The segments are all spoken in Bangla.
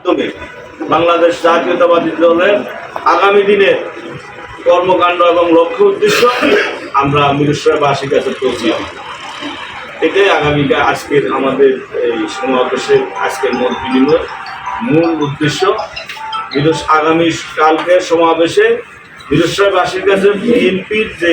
মাধ্যমে বাংলাদেশ জাতীয়তাবাদী দলের আগামী দিনের কর্মকাণ্ড এবং লক্ষ্য উদ্দেশ্য আমরা মিরেশ্বরবাসীর কাছে পৌঁছে দিই। এটাই আগামীকা আজকের আমাদের এই সমাবেশের আজকের মত বিনিময়ের মূল উদ্দেশ্য আগামী কালকে সমাবেশে মিরেশ্বরবাসীর কাছে বিএনপির যে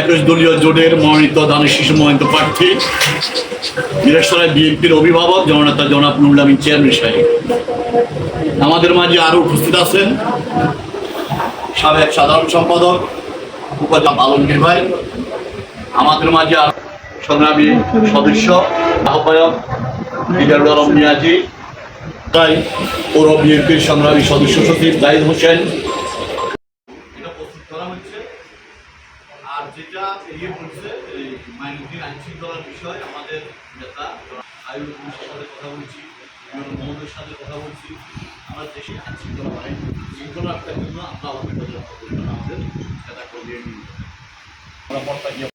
একুশ দলীয় জোটের মনোনীত দানের শিশু মহিন্ত প্রার্থী বীরেশ্বরায় বিএনপির অভিভাবক জননেতা জনাব নুরুল আমিন চেয়ারম্যান সাহেব। আমাদের মাঝে আরও উপস্থিত আছেন সাবেক সাধারণ সম্পাদক উপজেলা আলমগীর ভাই। আমাদের মাঝে আরও সংগ্রামী সদস্য, আহ্বায়ক লিডারুল আলম মিয়াজি, তাই পৌর বিএনপির সংগ্রামী সদস্য সচিব জাহিদ হোসেন আর যেটা ইয়ে করছে এই মাইনরিটির আইন বিষয়, আমাদের নেতা আয়ু সাথে কথা বলছি মোহাম্মদের সাথে কথা বলছি। আমরা দেশে আইন শৃঙ্খলা বাহিনী শৃঙ্খলা রাখার জন্য আমরা আমাদের আমাদের নেতা কর্মী আমরা